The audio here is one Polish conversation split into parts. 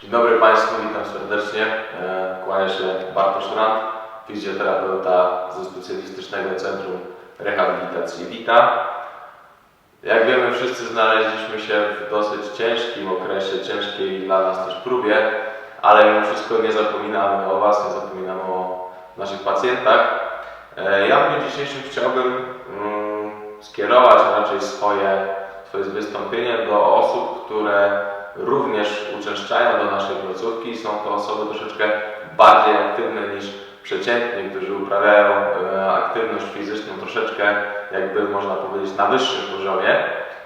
Dzień dobry Państwu, witam serdecznie. E, Kłania się Bartosz Rand, fizjoterapeuta ze Specjalistycznego Centrum Rehabilitacji WITA. Jak wiemy, wszyscy znaleźliśmy się w dosyć ciężkim okresie, ciężkiej dla nas też próbie, ale mimo wszystko nie zapominamy o Was, nie zapominamy o naszych pacjentach. E, Ja w dniu dzisiejszym chciałbym mm, skierować raczej swoje, swoje wystąpienie do osób, które również uczęszczają do naszej placówki i są to osoby troszeczkę bardziej aktywne niż przeciętnie, którzy uprawiają e, aktywność fizyczną troszeczkę, jakby można powiedzieć, na wyższym poziomie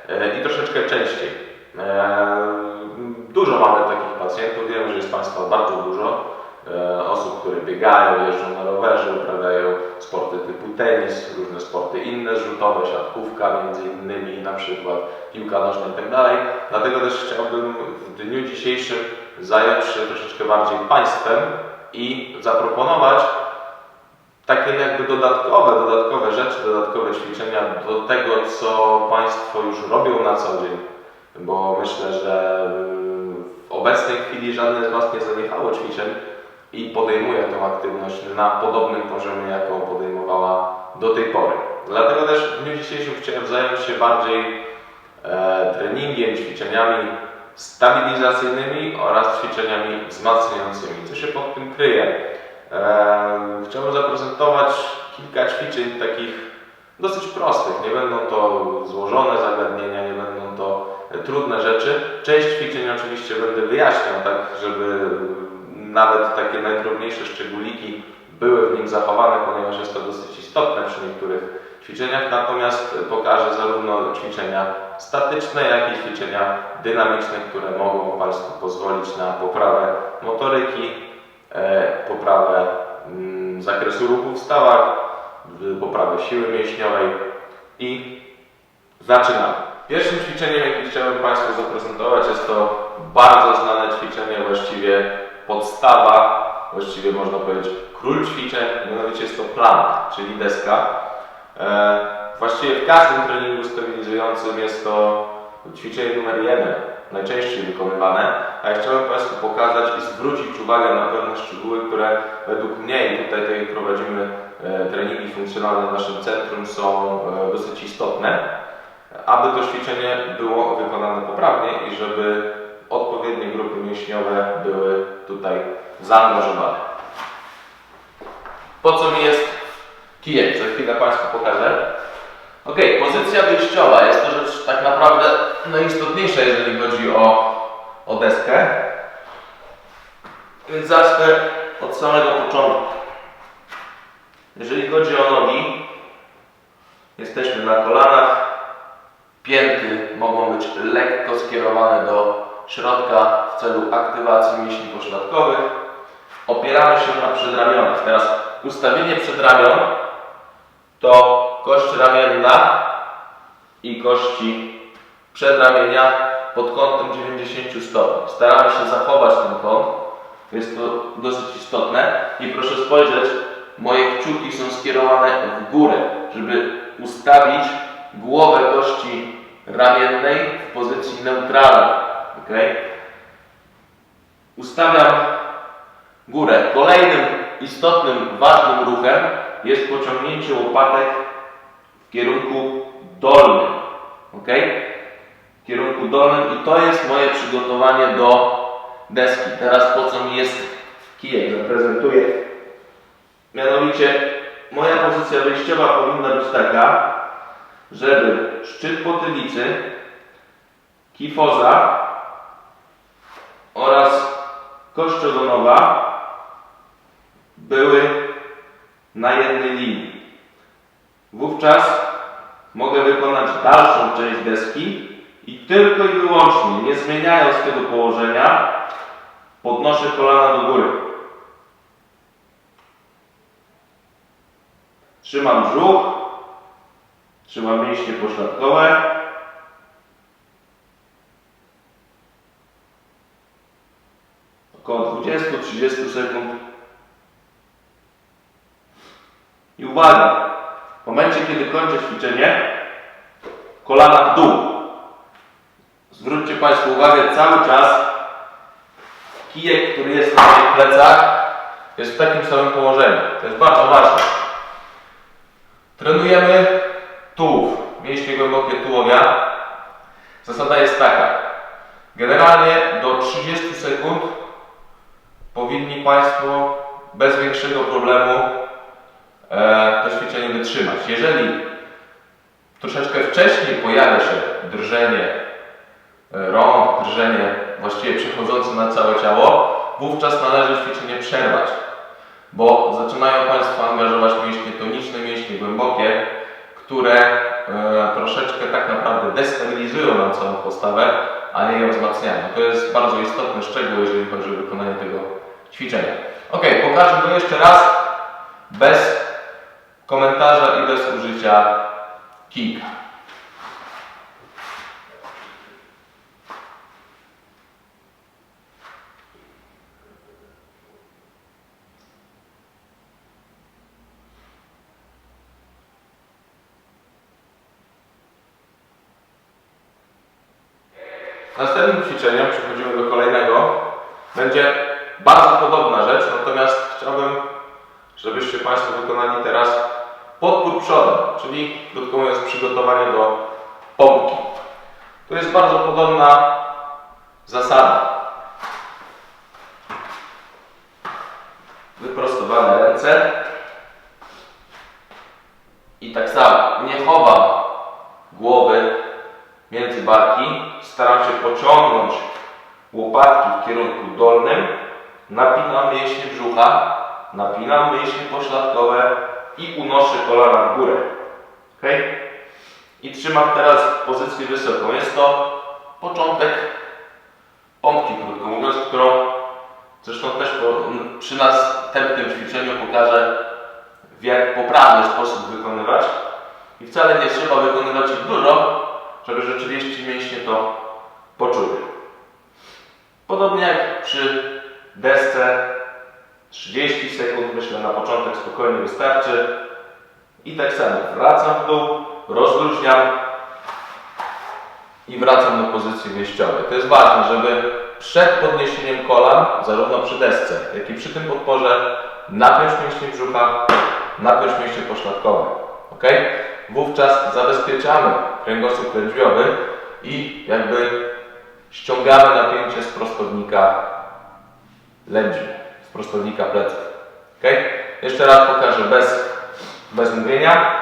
e, i troszeczkę częściej. E, Dużo mamy takich pacjentów, wiem, że jest Państwa bardzo dużo. E, Osób, które biegają, jeżdżą na rowerze, uprawiają sporty typu tenis, różne sporty inne, rzutowe, siatkówka między innymi, na przykład piłka nożna i tak dalej. Dlatego też chciałbym w dniu dzisiejszym zająć się troszeczkę bardziej Państwem i zaproponować takie jakby dodatkowe, dodatkowe rzeczy, dodatkowe ćwiczenia do tego, co Państwo już robią na co dzień. Bo myślę, że w obecnej chwili żadne z Was nie zaniechało ćwiczeń i podejmuje tą aktywność na podobnym poziomie, jaką podejmowała do tej pory. Dlatego też w dniu dzisiejszym chciałem zająć się bardziej e, treningiem, ćwiczeniami stabilizacyjnymi oraz ćwiczeniami wzmacniającymi. Co się pod tym kryje? E, chciałbym zaprezentować kilka ćwiczeń takich dosyć prostych. Nie będą to złożone zagadnienia, nie będą to trudne rzeczy. Część ćwiczeń oczywiście będę wyjaśniał, tak żeby nawet takie najdrobniejsze szczególiki były w nim zachowane, ponieważ jest to dosyć istotne przy niektórych ćwiczeniach. Natomiast pokażę zarówno ćwiczenia statyczne, jak i ćwiczenia dynamiczne, które mogą Państwu pozwolić na poprawę motoryki, e, poprawę mm, zakresu ruchu w stawach, poprawę siły mięśniowej i zaczynamy. Pierwszym ćwiczeniem, jakie chciałbym Państwu zaprezentować, jest to bardzo znane ćwiczenie, właściwie podstawa, właściwie można powiedzieć król ćwiczeń, mianowicie jest to plank, czyli deska. E, właściwie w każdym treningu stabilizującym jest to ćwiczenie numer jeden, najczęściej wykonywane, a ja chciałbym Państwu pokazać i zwrócić uwagę na pewne szczegóły, które według mnie, i tutaj jak prowadzimy e, treningi funkcjonalne w naszym centrum, są e, dosyć istotne, aby to ćwiczenie było wykonane poprawnie i żeby odpowiednie grupy mięśniowe były tutaj zaangażowane. Po co mi jest kijek? Za chwilę Państwu pokażę. Ok, pozycja wyjściowa jest to rzecz tak naprawdę najistotniejsza, jeżeli chodzi o, o deskę. Więc zacznę od samego początku. Jeżeli chodzi o nogi, jesteśmy na kolanach. Pięty mogą być lekko skierowane do środka w celu aktywacji mięśni pośladkowych. Opieramy się na przedramionach. Teraz ustawienie przedramion to kość ramienna i kości przedramienia pod kątem 90 stopni. Staramy się zachować ten kąt, jest to dosyć istotne i proszę spojrzeć, moje kciuki są skierowane w górę, żeby ustawić głowę kości ramiennej w pozycji neutralnej. Okay? Ustawiam górę. Kolejnym istotnym, ważnym ruchem jest pociągnięcie łopatek w kierunku dolnym. Ok? W kierunku dolnym i to jest moje przygotowanie do deski. Teraz po co mi jest kijek? Zaprezentuję. Mianowicie moja pozycja wyjściowa powinna być taka, żeby szczyt potylicy, kifoza oraz kość ogonowa były na jednej linii. Wówczas mogę wykonać dalszą część deski i tylko i wyłącznie, nie zmieniając tego położenia, podnoszę kolana do góry. Trzymam brzuch, trzymam mięśnie pośladkowe. Około 20-30 sekund I uwaga, w momencie kiedy kończę ćwiczenie, kolana w dół. Zwróćcie Państwo uwagę, cały czas kijek, który jest na moich plecach, jest w takim samym położeniu. To jest bardzo ważne. Trenujemy tułów, mięśnie głębokie tułowia. Zasada jest taka. Generalnie do 30 sekund powinni Państwo bez większego problemu e, to ćwiczenie wytrzymać. Jeżeli troszeczkę wcześniej pojawia się drżenie e, rąk, drżenie właściwie przechodzące na całe ciało, wówczas należy ćwiczenie przerwać, bo zaczynają Państwo angażować mięśnie toniczne, mięśnie głębokie, które e, troszeczkę tak naprawdę destabilizują nam całą postawę, a nie ją wzmacniają. To jest bardzo istotny szczegół, jeżeli chodzi o wykonanie tego ćwiczenia. Ok, pokażę to jeszcze raz bez komentarza i bez użycia kijka. Następnym ćwiczeniem przechodzimy do kolejnego. Będzie bardzo podobna rzecz, natomiast chciałbym, żebyście Państwo wykonali teraz podpór przodem, czyli krótko mówiąc przygotowanie do pompki. Tu jest bardzo podobna zasada. Wyprostowane ręce. I tak samo nie chowam głowy między barki. Staram się pociągnąć łopatki w kierunku dolnym. Napinam mięśnie brzucha, napinam mięśnie pośladkowe i unoszę kolana w górę. Ok? I trzymam teraz pozycję wysoką. Jest to początek pompki, krótko mówiąc, którą zresztą też po, przy następnym ćwiczeniu pokażę w jak poprawny sposób wykonywać. I wcale nie trzeba wykonywać ich dużo, żeby rzeczywiście mięśnie to poczuły. Podobnie jak przy desce 30 sekund, myślę na początek spokojnie wystarczy. I tak samo wracam w dół, rozluźniam i wracam do pozycji wyjściowej. To jest ważne, żeby przed podniesieniem kolan, zarówno przy desce, jak i przy tym podporze, napiąć mięśnie brzucha, napiąć mięśnie pośladkowe. Ok? Wówczas zabezpieczamy kręgosłup lędźwiowy i jakby ściągamy napięcie z prostownika lędźwi, z prostownika pleców. Ok? Jeszcze raz pokażę bez, bez mówienia.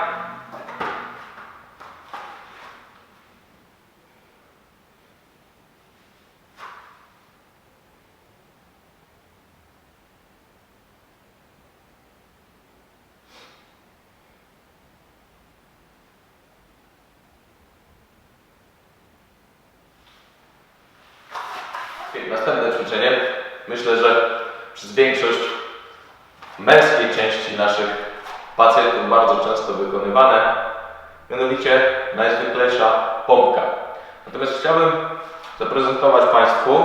Następne ćwiczenie. Myślę, że przez większość męskiej części naszych pacjentów bardzo często wykonywane, mianowicie najzwyklejsza pompka. Natomiast chciałbym zaprezentować Państwu,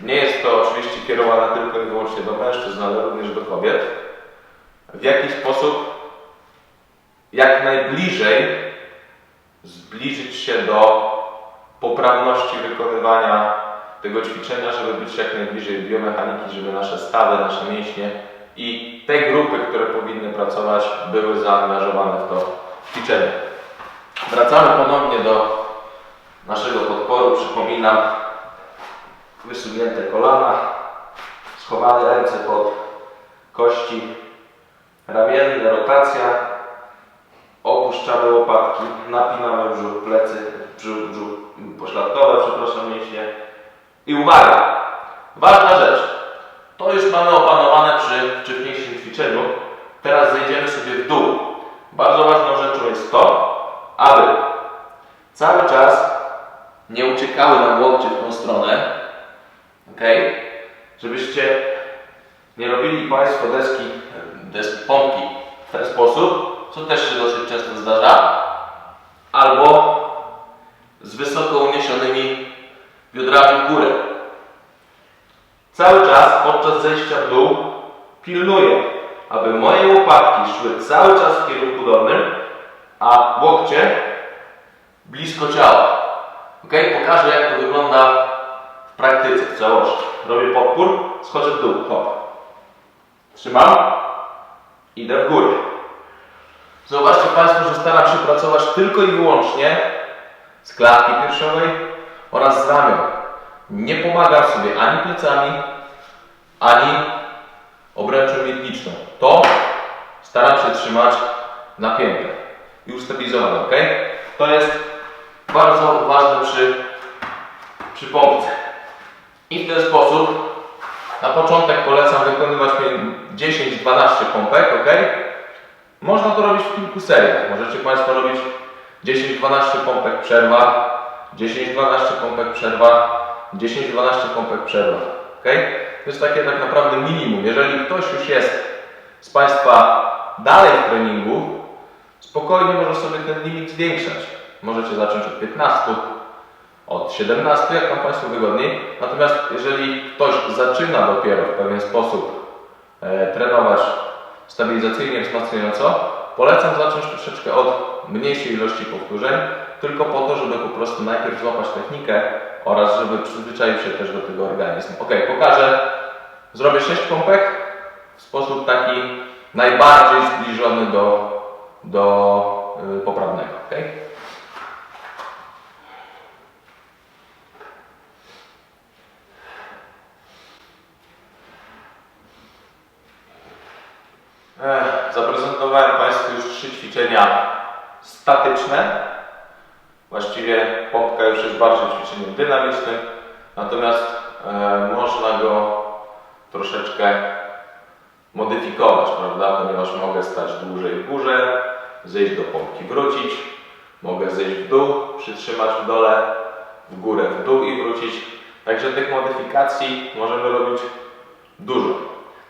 nie jest to oczywiście kierowane tylko i wyłącznie do mężczyzn, ale również do kobiet, w jaki sposób jak najbliżej zbliżyć się do poprawności wykonywania tego ćwiczenia, żeby być jak najbliżej biomechaniki, żeby nasze stawy, nasze mięśnie i te grupy, które powinny pracować, były zaangażowane w to ćwiczenie. Wracamy ponownie do naszego podporu. Przypominam, wysunięte kolana, schowane ręce pod kości ramienne, rotacja, opuszczamy łopatki, napinamy brzuch, plecy, brzuch, brzuch pośladkowe, przepraszam, mięśnie. I uwaga! Ważna rzecz. To już mamy opanowane przy wcześniejszym ćwiczeniu. Teraz zejdziemy sobie w dół. Bardzo ważną rzeczą jest to, aby cały czas nie uciekały nam łokcie w tą stronę. Ok? Żebyście nie robili Państwo deski, deski pompki w ten sposób, co też się dosyć często zdarza, albo z wysoko uniesionymi biodrami w górę. Cały czas podczas zejścia w dół pilnuję, aby moje łopatki szły cały czas w kierunku dolnym, a łokcie blisko ciała. Ok? Pokażę jak to wygląda w praktyce, w całości. Robię podpór, schodzę w dół, hop. Trzymam, idę w górę. Zobaczcie Państwo, że staram się pracować tylko i wyłącznie z klatki piersiowej oraz z ramion. Nie pomagam sobie ani plecami, ani obręczą miedniczną. To staram się trzymać napięte i ustabilizowane, ok? To jest bardzo ważne przy, przy pompce. I w ten sposób na początek polecam wykonywać 10-12 pompek, ok? Można to robić w kilku seriach. Możecie Państwo robić 10-12 pompek przerwa, 10-12 pompek przerwa, 10-12 pompek przerwa. ok? To jest takie tak naprawdę minimum. Jeżeli ktoś już jest z Państwa dalej w treningu, spokojnie może sobie ten limit zwiększać. Możecie zacząć od 15, od 17, jak Wam Państwu wygodniej. Natomiast jeżeli ktoś zaczyna dopiero w pewien sposób e, trenować stabilizacyjnie, wzmacniająco, polecam zacząć troszeczkę od mniejszej ilości powtórzeń, tylko po to, żeby po prostu najpierw złapać technikę oraz żeby przyzwyczaił się też do tego organizm. Ok, pokażę. Zrobię 6 pompek w sposób taki najbardziej zbliżony do, do y, poprawnego. ok? Ech, Zaprezentowałem Państwu już trzy ćwiczenia statyczne. Właściwie pompka już jest bardziej ćwiczeniem dynamicznym, natomiast e, można go troszeczkę modyfikować, prawda? Ponieważ mogę stać dłużej w górze, zejść do pompki, wrócić, mogę zejść w dół, przytrzymać w dole, w górę, w dół i wrócić. Także tych modyfikacji możemy robić dużo.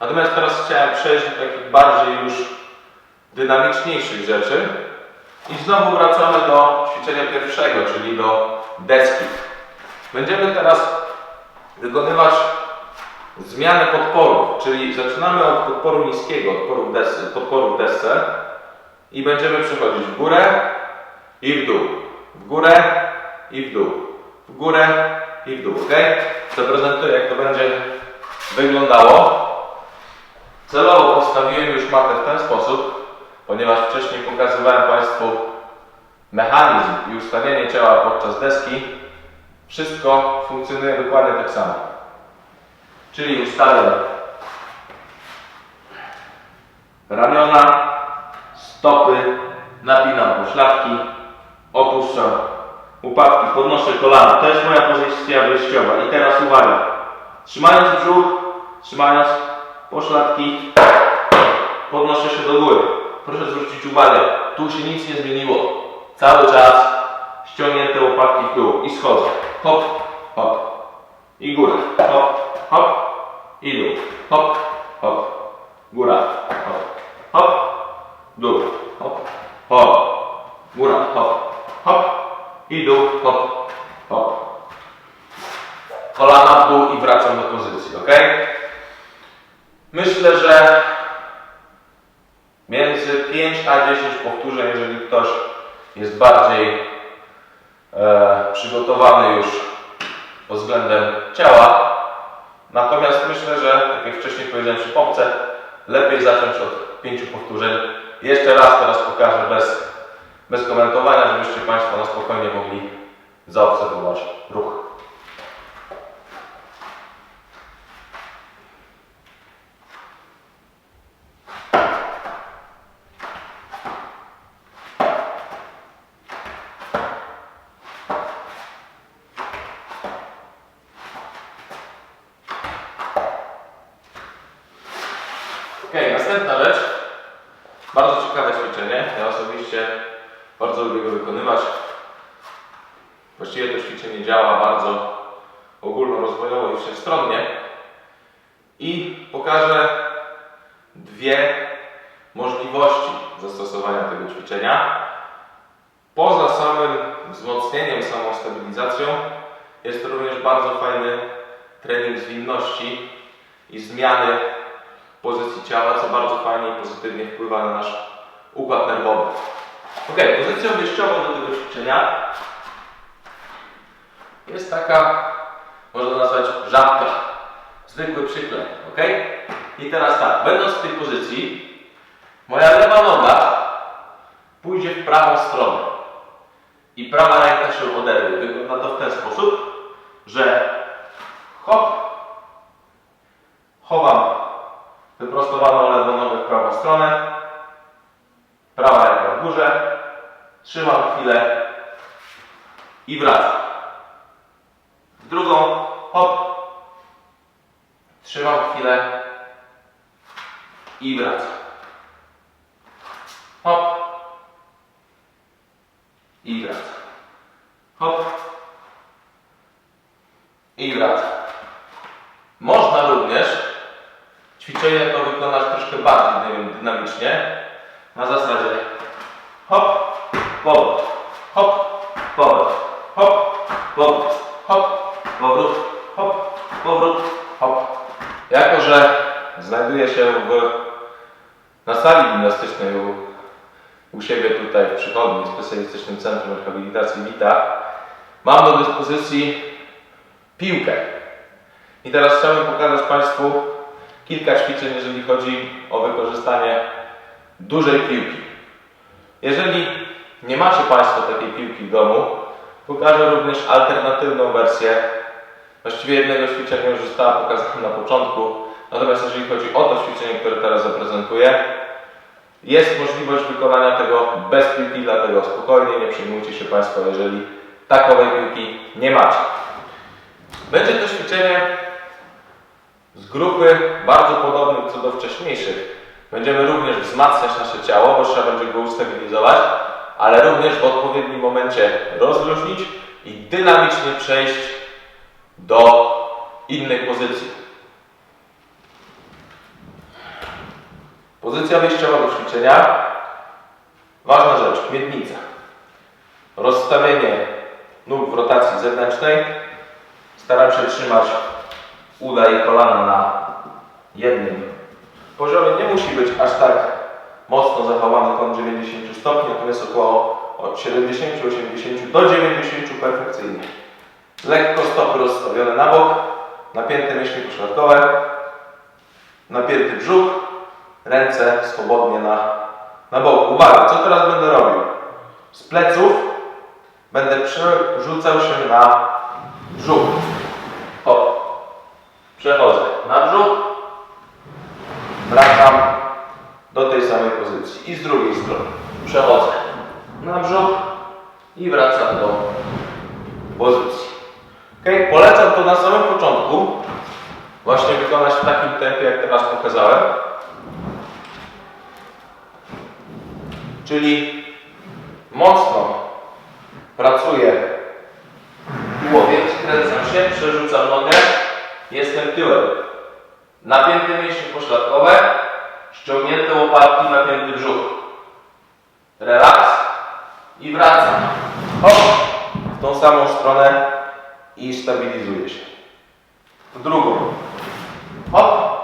Natomiast teraz chciałem przejść do takich bardziej już dynamiczniejszych rzeczy. I znowu wracamy do ćwiczenia pierwszego, czyli do deski. Będziemy teraz wykonywać zmianę podporów, czyli zaczynamy od podporu niskiego, podporu w desce, podporu w desce i będziemy przechodzić w górę i w dół, w górę i w dół, w górę i w dół, ok? Zaprezentuję jak to będzie wyglądało. Celowo postawiłem już matę w ten sposób, ponieważ wcześniej pokazywałem Państwu mechanizm i ustawienie ciała podczas deski. Wszystko funkcjonuje dokładnie tak samo. Czyli ustawiam ramiona, stopy, napinam poszlapki, opuszczam łopatki, podnoszę kolana. To jest moja pozycja wyjściowa. I teraz uwaga. Trzymając brzuch, trzymając poszlapki, podnoszę się do góry. Proszę zwrócić uwagę, tu się nic nie zmieniło. Cały czas ściągnięte łopatki w dół i schodzę. Hop, hop. I góra. Hop, hop. I dół. Hop, hop. Góra. Hop, hop. Dół. Hop, hop. Góra. Hop, hop. I dół. Hop, hop. Kolana w dół i wracam do pozycji, ok? Myślę, że między 5 a 10 powtórzeń, jeżeli ktoś jest bardziej e, przygotowany już pod względem ciała. Natomiast myślę, że, tak jak wcześniej powiedziałem przy pompce, lepiej zacząć od 5 powtórzeń. Jeszcze raz teraz pokażę bez, bez komentowania, żebyście Państwo na spokojnie mogli zaobserwować ruch. Ok, następna rzecz. Bardzo ciekawe ćwiczenie. Ja osobiście bardzo lubię go wykonywać. Właściwie to ćwiczenie działa bardzo ogólnorozwojowo i wszechstronnie. I pokażę dwie możliwości zastosowania tego ćwiczenia. Poza samym wzmocnieniem, samą stabilizacją jest to również bardzo fajny trening zwinności i zmiany pozycji ciała, co bardzo fajnie i pozytywnie wpływa na nasz układ nerwowy. Ok, pozycją wyjściową do tego ćwiczenia jest taka Można nazwać żabka. Zwykły przyklej, ok? I teraz tak, będąc w tej pozycji, moja lewa noga pójdzie w prawą stronę. I prawa ręka się oderwie. Wygląda to w ten sposób, że hop, chowam wyprostowaną lewą nogę w prawą stronę, prawa ręka w górze, trzymam chwilę i wracam. W drugą, hop, trzymam chwilę i wracam. Hop i wracam. Hop i wracam. Można również ćwiczenie to wykonać troszkę bardziej nie wiem, dynamicznie. Na zasadzie hop, powrót, hop, powrót, hop, powrót, hop, powrót, hop, powrót, hop. Jako, że znajduję się w, na sali gimnastycznej u, u siebie tutaj w przychodni, w specjalistycznym centrum rehabilitacji WITA, mam do dyspozycji piłkę. I teraz chciałbym pokazać Państwu kilka ćwiczeń, jeżeli chodzi o wykorzystanie dużej piłki. Jeżeli nie macie Państwo takiej piłki w domu, pokażę również alternatywną wersję. Właściwie jednego ćwiczenia już została pokazana na początku, natomiast jeżeli chodzi o to ćwiczenie, które teraz zaprezentuję, jest możliwość wykonania tego bez piłki, dlatego spokojnie, nie przejmujcie się Państwo, jeżeli takowej piłki nie macie. Będzie to ćwiczenie z grupy bardzo podobnych co do wcześniejszych. Będziemy również wzmacniać nasze ciało, bo trzeba będzie go ustabilizować, ale również w odpowiednim momencie rozluźnić i dynamicznie przejść do innej pozycji. Pozycja wyjściowa do ćwiczenia. Ważna rzecz, miednica. Rozstawienie nóg w rotacji zewnętrznej. Staram się trzymać uda i kolana na jednym poziomie. Nie musi być aż tak mocno zachowany kąt 90 stopni, natomiast około od 70-80 do 90 perfekcyjnie. Lekko stopy rozstawione na bok, napięte mięśnie pośladkowe, napięty brzuch, ręce swobodnie na, na boku. Uwaga, co teraz będę robił? Z pleców będę przerzucał się na brzuch. Hop. Przechodzę na brzuch, wracam do tej samej pozycji. I z drugiej strony przechodzę na brzuch i wracam do pozycji. Ok, polecam to na samym początku właśnie wykonać w takim tempie, jak teraz pokazałem. Czyli mocno pracuję głowie, skręcam się, przerzucam nogę, jestem tyłem. Napięte mięśnie pośladkowe, ściągnięte łopatki, napięty brzuch. Relaks i wracam. Hop, w tą samą stronę i stabilizuję się. W drugą. Hop,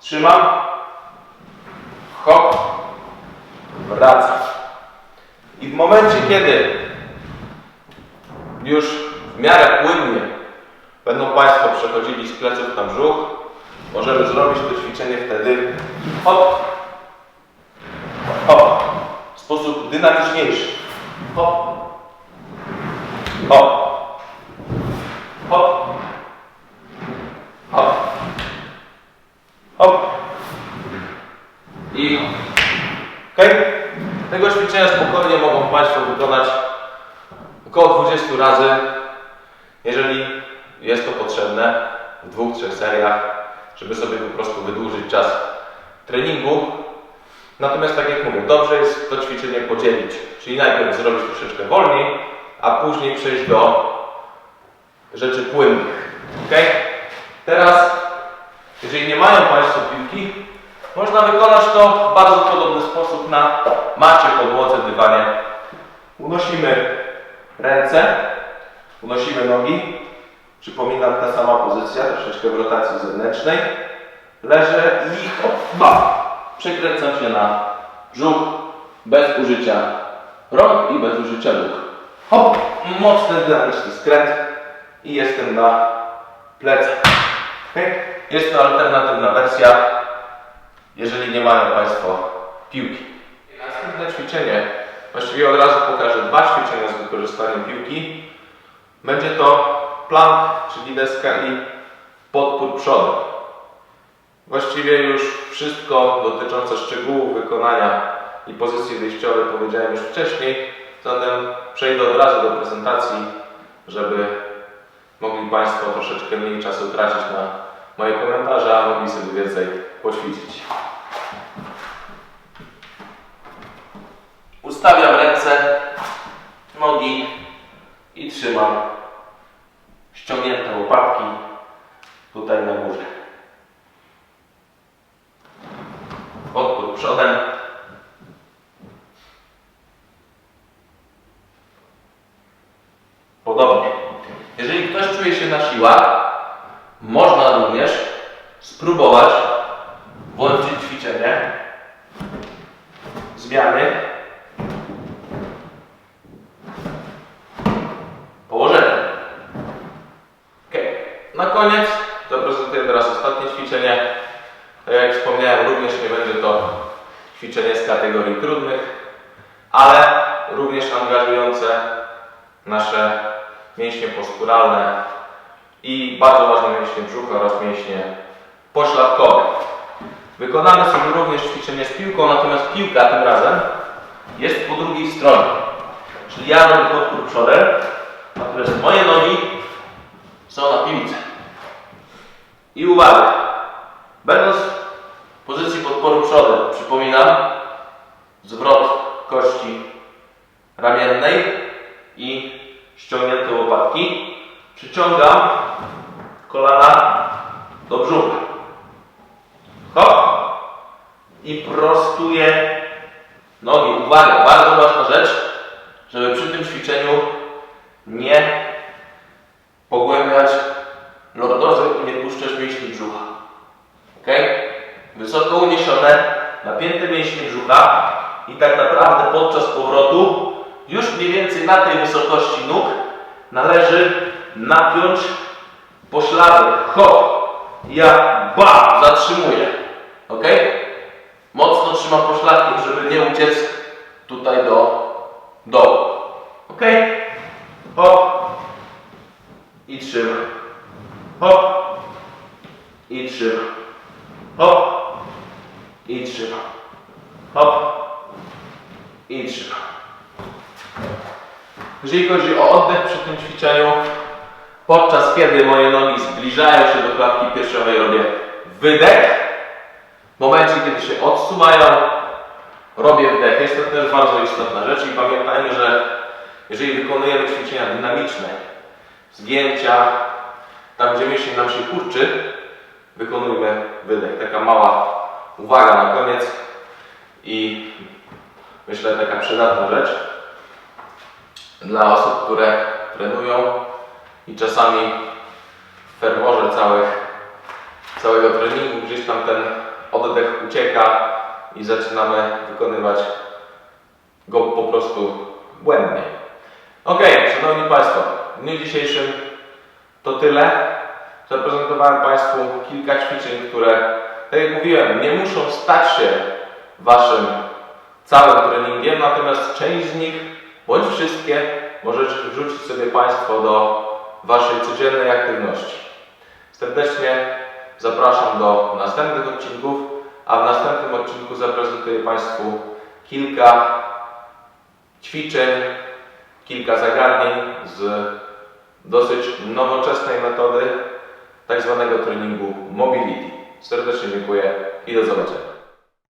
trzymam. Hop, wracam. I w momencie, kiedy już w miarę płynnie będą Państwo przechodzili z pleców na brzuch, możemy zrobić to ćwiczenie wtedy. Hop, hop, w sposób dynamiczniejszy. Hop, hop, hop, hop, hop. I ok? Tego ćwiczenia spokojnie mogą Państwo wykonać około 20 razy, jeżeli jest to potrzebne w dwóch, trzech seriach, żeby sobie po prostu wydłużyć czas treningu. Natomiast tak jak mówię, dobrze jest to ćwiczenie podzielić, czyli najpierw zrobić troszeczkę wolniej, a później przejść do rzeczy płynnych. Ok? Teraz, jeżeli nie mają Państwo piłki, można wykonać to w bardzo podobny sposób na macie, podłodze, dywanie. Unosimy ręce, unosimy nogi. Przypominam, ta sama pozycja, troszeczkę w rotacji zewnętrznej. Leżę i hopa, przekręcam się na brzuch bez użycia rąk i bez użycia nóg. Hop, mocny dynamiczny skręt i jestem na plecach. Jest to alternatywna wersja, jeżeli nie mają Państwo piłki. Następne ćwiczenie, właściwie od razu pokażę dwa ćwiczenia z wykorzystaniem piłki. Będzie to plank, czyli deska i podpór przodem. Właściwie już wszystko dotyczące szczegółów wykonania i pozycji wyjściowej powiedziałem już wcześniej, zatem przejdę od razu do prezentacji, żeby mogli Państwo troszeczkę mniej czasu tracić na moje komentarze, a mogli sobie więcej poćwiczyć. Ustawiam ręce, nogi i trzymam ściągnięte łopatki tutaj na górze. Podpór przodem. Podobnie. Jeżeli ktoś czuje się na siłach, można również spróbować włączyć ćwiczenie zmiany położenia. Ok. Na koniec zaprezentuję teraz ostatnie ćwiczenie. Tak jak wspomniałem, również nie będzie to ćwiczenie z kategorii trudnych, ale również angażujące nasze mięśnie posturalne i bardzo ważne mięśnie brzucha oraz mięśnie pośladkowe. Wykonamy sobie również ćwiczenie z piłką, natomiast piłka tym razem jest po drugiej stronie. Czyli ja robię podpór przodem, natomiast moje nogi są na piłce. I uwaga, będąc w pozycji podporu przodem, przypominam, zwrot kości ramiennej i ściągnięte łopatki, przyciągam kolana do brzucha. Hop i prostuję nogi. Uwaga, bardzo ważna rzecz, żeby przy tym ćwiczeniu nie pogłębiać lordozy i nie puszczać mięśni brzucha. Ok? Wysoko uniesione, napięte mięśnie brzucha i tak naprawdę podczas powrotu już mniej więcej na tej wysokości nóg należy napiąć pośladek. Hop! Ja bam! Zatrzymuję. Ok? Mocno trzymam pośladkiem, żeby nie uciec tutaj do dołu. Ok? Hop! I trzymam. Hop! I trzymam. Hop! I trzymam. Hop! I trzymam. Jeżeli chodzi o oddech przy tym ćwiczeniu, podczas kiedy moje nogi zbliżają się do klatki piersiowej, robię wydech. W momencie, kiedy się odsuwają, robię wdech. Jest to też bardzo istotna rzecz i pamiętajmy, że jeżeli wykonujemy ćwiczenia dynamiczne, zgięcia, tam gdzie mięsień nam się kurczy, wykonujmy wydech. Taka mała uwaga na koniec i myślę taka przydatna rzecz dla osób, które trenują i czasami w ferworze całych, całego treningu gdzieś tam ten oddech ucieka i zaczynamy wykonywać go po prostu błędnie. Ok, Szanowni Państwo, w dniu dzisiejszym to tyle. Zaprezentowałem Państwu kilka ćwiczeń, które, tak jak mówiłem, nie muszą stać się Waszym całym treningiem, natomiast część z nich, bądź wszystkie, możecie wrzucić sobie Państwo do Waszej codziennej aktywności. Serdecznie zapraszam do następnych odcinków, a w następnym odcinku zaprezentuję Państwu kilka ćwiczeń, kilka zagadnień z dosyć nowoczesnej metody tak zwanego treningu mobility. Serdecznie dziękuję i do zobaczenia.